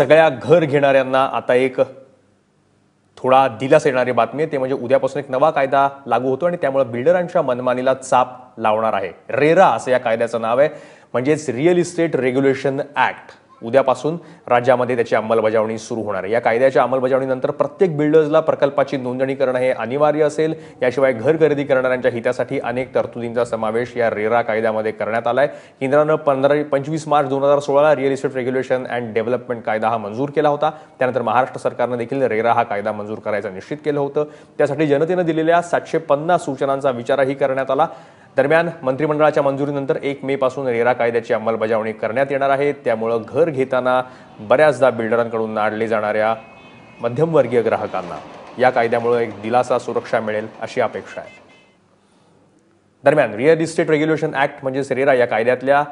सगळ्या घर घेणाऱ्यांना आता एक थोडा दिलास येणारी बातमी आहे. ते म्हणजे उद्यापासून एक नवा कायदा लागू होतो आणि त्यामुळे बिल्डरांच्या मनमानीला चाप लावणार आहे. रेरा असं या कायद्याचं नाव आहे. म्हणजेच रिअल इस्टेट रेग्युलेशन ऍक्ट. उद्यापासून राज्यामध्ये त्याची अंमलबजावणी सुरू होणार आहे. या कायद्याच्या अंमलबजावणीनंतर प्रत्येक बिल्डर्सला प्रकल्पाची नोंदणी करणं हे अनिवार्य असेल. याशिवाय घर खरेदी करणाऱ्यांच्या हितासाठी अनेक तरतुदींचा समावेश या रेरा कायद्यामध्ये करण्यात आलाय. केंद्रानं पंधरा पंचवीस मार्च दोन हजार सोळाला real estate regulation and development कायदा हा मंजूर केला होता. त्यानंतर महाराष्ट्र सरकारनं देखील रेरा हा कायदा मंजूर करायचं निश्चित केलं होतं. त्यासाठी जनतेनं दिलेल्या सातशे पन्नास सूचनांचा विचारही करण्यात आला. दरम्यान मंत्रिमंडळाच्या मंजुरीनंतर एक मे पासून रेरा कायद्याची अंमलबजावणी करण्यात येणार आहे. त्यामुळं घर घेताना बऱ्याचदा बिल्डरांकडून नाडले जाणाऱ्या मध्यमवर्गीय ग्राहकांना या कायद्यामुळे एक दिलासा सुरक्षा मिळेल अशी अपेक्षा आहे. दरम्यान रिअल इस्टेट रेग्युलेशन ऍक्ट म्हणजेच रेरा या कायद्यातल्या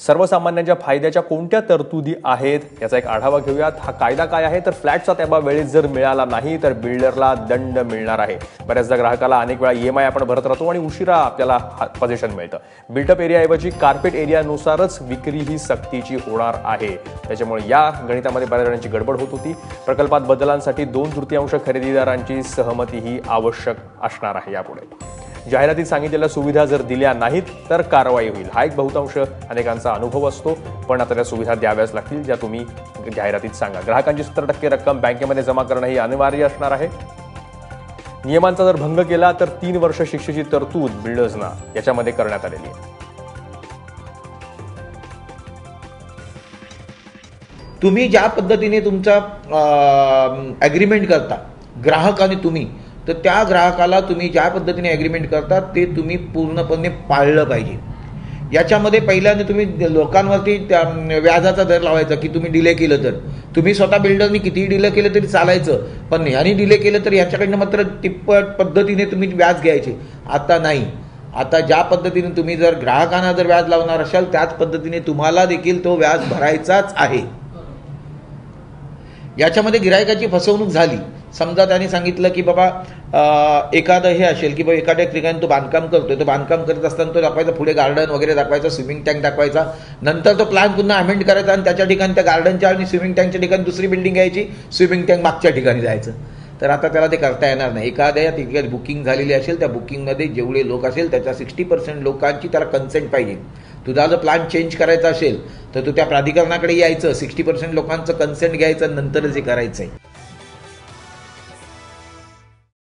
सर्वसामान्यांच्या फायद्याच्या कोणत्या तरतुदी आहेत याचा एक आढावा घेऊयात. हा कायदा काय आहे? तर फ्लॅटचा त्याबा वेळेत जर मिळाला नाही तर बिल्डरला दंड मिळणार आहे. बऱ्याचदा ग्राहकाला अनेक वेळा ई एम आय आपण भरत राहतो आणि उशिरा आपल्याला पोझिशन मिळतं. बिल्टअप एरियाऐवजी कार्पेट एरियानुसारच विक्री ही सक्तीची होणार आहे. त्याच्यामुळे या गणितामध्ये बऱ्याच जणांची गडबड होत होती. प्रकल्पात बदलांसाठी दोन तृतीयांश खरेदीदारांची सहमती ही आवश्यक असणार आहे यापुढे. जाहिरातीत सांगितलेल्या सुविधा जर दिल्या नाहीत तर कारवाई होईल. हा एक बहुतांश अनेकांचा अनुभव असतो. पण आता त्या सुविधा द्याव्याच लागतील ज्या तुम्ही जाहिरातीत सांगा. ग्राहकांची सत्तर टक्के रक्कम बँकेमध्ये जमा करणं ही अनिवार्य असणार आहे. नियमांचा जर भंग केला तर तीन वर्ष शिक्षेची तरतूद बिल्डर्सना याच्यामध्ये करण्यात आलेली आहे. तुम्ही ज्या पद्धतीने तुमचा ॲग्रीमेंट करता ग्राहक आणि तुम्ही तर त्या ग्राहकाला तुम्ही ज्या पद्धतीने ॲग्रीमेंट करता ते तुम्ही पूर्णपणे पाळलं पाहिजे. याच्यामध्ये पहिल्यांदा तुम्ही लोकांवरती त्या व्याजाचा दर लावायचा की तुम्ही डिले केलं तर. तुम्ही स्वतः बिल्डरनी कितीही डिले केलं तरी चालायचं पण यांनी डिले केलं तर याच्याकडनं मात्र तिप्पट पद्धतीने तुम्ही व्याज घ्यायचे. आता नाही. आता ज्या पद्धतीने तुम्ही जर ग्राहकांना जर व्याज लावणार असाल त्याच पद्धतीने तुम्हाला देखील तो व्याज भरायचाच आहे. याच्यामध्ये गिरायकाची फसवणूक झाली. समजा त्यांनी सांगितलं की बाबा एखादं हे असेल की बाबा एखाद्या ठिकाणी तो बांधकाम करतोय तो बांधकाम करत असताना तो दाखवायचा पुढे गार्डन वगैरे दाखवायचा स्विमिंग टँक दाखवायचा. नंतर तो प्लॅन पुन्हा अमेंड करायचा आणि त्याच्या ठिकाणी त्या गार्डनच्या आणि स्विमिंग टँकच्या ठिकाणी दुसरी बिल्डिंग घ्यायची स्विमिंग टँक मागच्या ठिकाणी जायचं. तर आता त्याला ते करता येणार नाही. एखाद्या ठिकाणी बुकिंग झालेली असेल त्या बुकिंगमध्ये जेवढे लोक असेल त्याच्या सिक्स्टी पर्सेंट लोकांची त्याला कन्सेंट पाहिजे. तुझा जर प्लॅन चेंज करायचा असेल तर तू त्या प्राधिकरणाकडे यायचं सिक्स्टी पर्सेंट लोकांचं कन्सेंट घ्यायचं नंतरच हे करायचं आहे